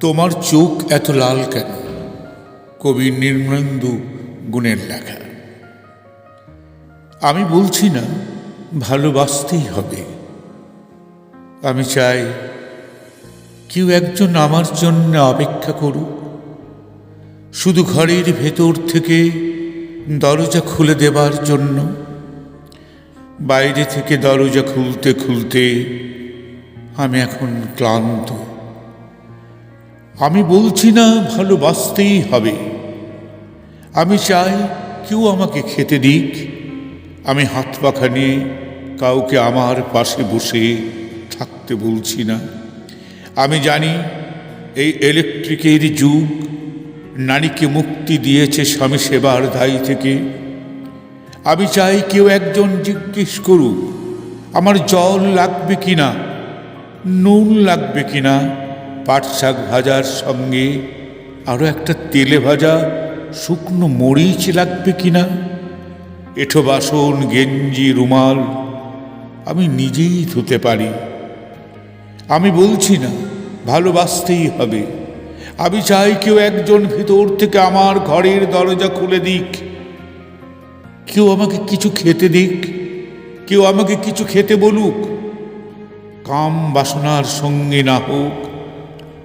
তোমার চোখ এত লাল কেন? কবি নির্মলেন্দু গুণের লেখা। আমি বলছি না, ভালোবাসতেই হবে। আমি চাই কেউ একজন আমার জন্য অপেক্ষা করুক। শুধু ঘরের ভেতর থেকে দরজা খুলে দেবার জন্য, বাইরে থেকে দরজা খুলতে খুলতে আমি এখন ক্লান্ত। আমি বলছি না ভালোবাসতেই হবে। আমি চাই কেউ আমাকে খেতে দিক। আমি হাত পাখা নিয়ে কাউকে আমার পাশে বসে থাকতে বলছি না। আমি জানি এই ইলেকট্রিকের যুগ, নারীকে মুক্তি দিয়েছে স্বামী সেবার দায়ী থেকে। আমি চাই কেউ একজন জিজ্ঞেস করুক, আমার জল লাগবে কি না নুন লাগবে কিনা। পাট শাক ভাজার সঙ্গে আরও একটা তেলে ভাজা শুকনো মরিচ লাগবে কিনা? এঠো বাসন, গেঞ্জি, রুমাল আমি নিজেই ধুতে পারি। আমি বলছি না, ভালোবাসতেই হবে। আমি চাই কেউ একজন ভিতর থেকে আমার ঘরের দরজা খুলে দিক। কেউ আমাকে কিছু খেতে দিক, কেউ আমাকে কিছু খেতে বলুক। কাম বাসনার সঙ্গে না হোক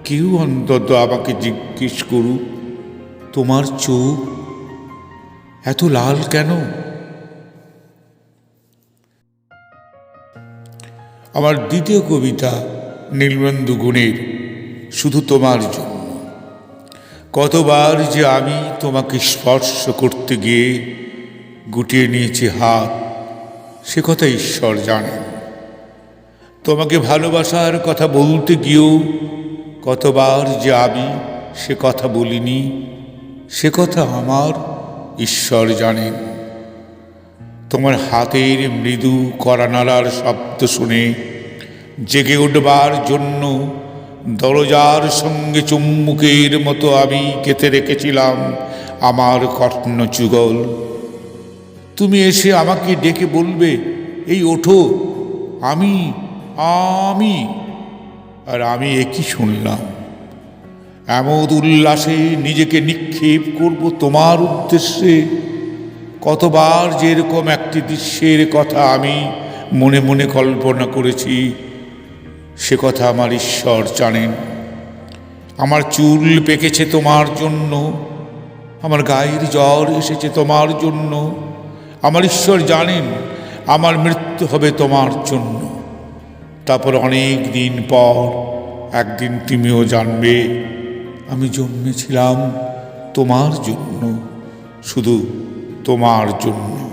কেউ অন্তত আমাকে জিজ্ঞেস করুক, তোমার চোখ এত লাল কেন? আমার দ্বিতীয় কবিতা নীলবন্ধু গুণের শুধু তোমার জন্য। কতবার যে আমি তোমাকে স্পর্শ করতে গিয়ে গুটিয়ে নিয়েছি হাত, সে কথা ঈশ্বর জানেন। তোমাকে ভালোবাসার কথা বলতে গিয়েও কতবার যে আমি সে কথা বলিনি, সে কথা আমার ঈশ্বর জানেন। তোমার হাতের মৃদু করানালার শব্দ শুনে জেগে উঠবার জন্য দরজার সঙ্গে চুম্বুকের মতো আমি কেটে রেখেছিলাম আমার কর্ণ যুগল। তুমি এসে আমাকে ডেকে বলবে, এই ওঠো, আমি আমি আর আমি একই শুনলাম। এমন উল্লাসে নিজেকে নিক্ষেপ করব তোমার উদ্দেশ্যে। কতবার যেরকম একটি দৃশ্যের কথা আমি মনে মনে কল্পনা করেছি, সে কথা আমার ঈশ্বর জানেন। আমার চুল পেকেছে তোমার জন্য, আমার গায়ের জ্বর এসেছে তোমার জন্য। আমার ঈশ্বর জানেন, আমার মৃত্যু হবে তোমার জন্য। তারপর অনেক দিন পর একদিন তুমিও জানবে আমি জন্মেছিলাম তোমার জন্য শুধু তোমার জন্য।